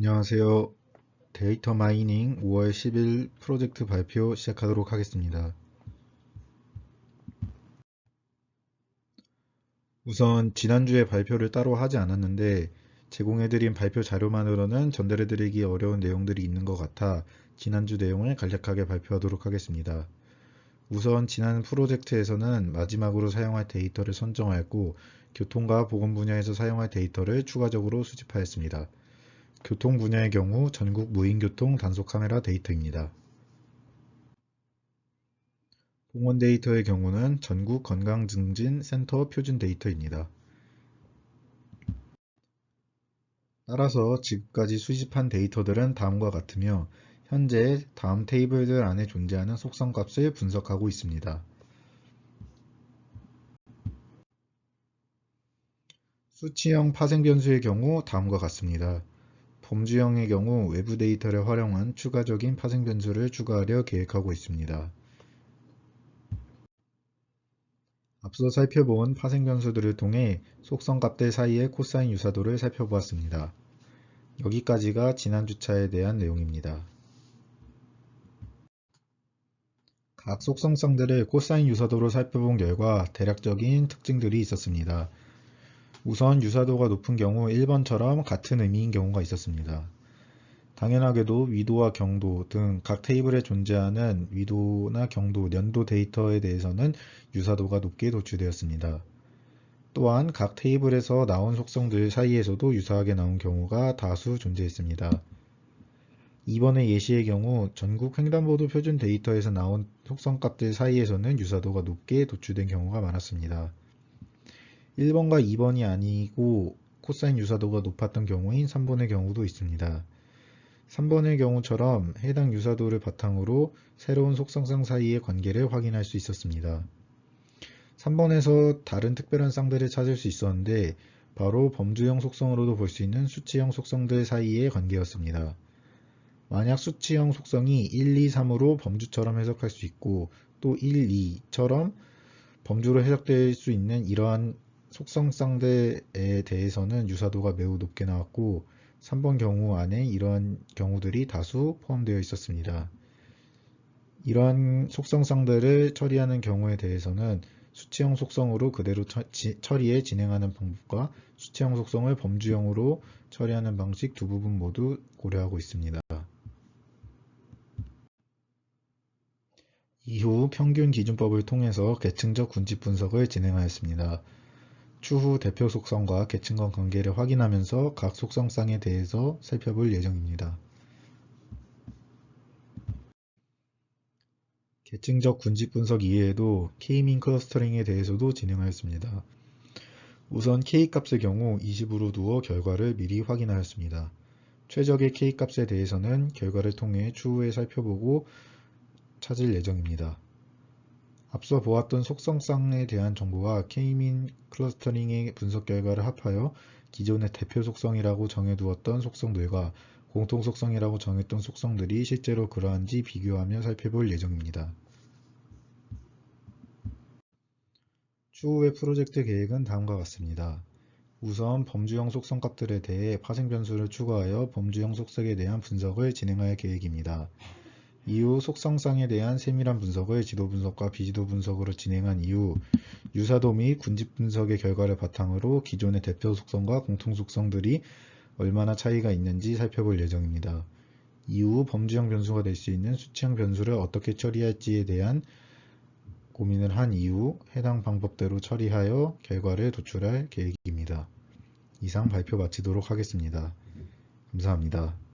안녕하세요. 데이터 마이닝 5월 10일 프로젝트 발표 시작하도록 하겠습니다. 우선 지난주에 발표를 따로 하지 않았는데 제공해드린 발표 자료만으로는 전달해드리기 어려운 내용들이 있는 것 같아 지난주 내용을 간략하게 발표하도록 하겠습니다. 우선 지난 프로젝트에서는 마지막으로 사용할 데이터를 선정하였고 교통과 보건 분야에서 사용할 데이터를 추가적으로 수집하였습니다. 교통 분야의 경우 전국 무인교통 단속 카메라 데이터입니다. 공원 데이터의 경우는 전국 건강증진 센터 표준 데이터입니다. 따라서 지금까지 수집한 데이터들은 다음과 같으며 현재 다음 테이블들 안에 존재하는 속성값을 분석하고 있습니다. 수치형 파생 변수의 경우 다음과 같습니다. 범주형의 경우 외부 데이터를 활용한 추가적인 파생 변수를 추가하려 계획하고 있습니다. 앞서 살펴본 파생 변수들을 통해 속성 값들 사이의 코사인 유사도를 살펴보았습니다. 여기까지가 지난 주차에 대한 내용입니다. 각 속성상들을 코사인 유사도로 살펴본 결과 대략적인 특징들이 있었습니다. 우선 유사도가 높은 경우 1번처럼 같은 의미인 경우가 있었습니다. 당연하게도 위도와 경도 등 각 테이블에 존재하는 위도나 경도, 연도 데이터에 대해서는 유사도가 높게 도출되었습니다. 또한 각 테이블에서 나온 속성들 사이에서도 유사하게 나온 경우가 다수 존재했습니다. 이번의 예시의 경우 전국 횡단보도 표준 데이터에서 나온 속성값들 사이에서는 유사도가 높게 도출된 경우가 많았습니다. 1번과 2번이 아니고 코사인 유사도가 높았던 경우인 3번의 경우도 있습니다. 3번의 경우처럼 해당 유사도를 바탕으로 새로운 속성상 사이의 관계를 확인할 수 있었습니다. 3번에서 다른 특별한 쌍들을 찾을 수 있었는데 바로 범주형 속성으로도 볼 수 있는 수치형 속성들 사이의 관계였습니다. 만약 수치형 속성이 1, 2, 3으로 범주처럼 해석할 수 있고 또 1, 2처럼 범주로 해석될 수 있는 이러한 속성쌍들에 대해서는 유사도가 매우 높게 나왔고 3번 경우 안에 이러한 경우들이 다수 포함되어 있었습니다. 이러한 속성쌍들을 처리하는 경우에 대해서는 수치형 속성으로 그대로 처리해 진행하는 방법과 수치형 속성을 범주형으로 처리하는 방식 두 부분 모두 고려하고 있습니다. 이후 평균 기준법을 통해서 계층적 군집 분석을 진행하였습니다. 추후 대표 속성과 계층 간 관계를 확인하면서 각 속성쌍에 대해서 살펴볼 예정입니다. 계층적 군집 분석 이외에도 K민 클러스터링에 대해서도 진행하였습니다. 우선 K값의 경우 20으로 두어 결과를 미리 확인하였습니다. 최적의 K값에 대해서는 결과를 통해 추후에 살펴보고 찾을 예정입니다. 앞서 보았던 속성쌍에 대한 정보와 K민 클러스터링의 분석 결과를 합하여 기존의 대표 속성이라고 정해두었던 속성들과 공통 속성이라고 정했던 속성들이 실제로 그러한지 비교하며 살펴볼 예정입니다. 추후의 프로젝트 계획은 다음과 같습니다. 우선 범주형 속성 값들에 대해 파생 변수를 추가하여 범주형 속성에 대한 분석을 진행할 계획입니다. 이후 속성상에 대한 세밀한 분석을 지도 분석과 비지도 분석으로 진행한 이후 유사도 및 군집 분석의 결과를 바탕으로 기존의 대표 속성과 공통 속성들이 얼마나 차이가 있는지 살펴볼 예정입니다. 이후 범주형 변수가 될 수 있는 수치형 변수를 어떻게 처리할지에 대한 고민을 한 이후 해당 방법대로 처리하여 결과를 도출할 계획입니다. 이상 발표 마치도록 하겠습니다. 감사합니다.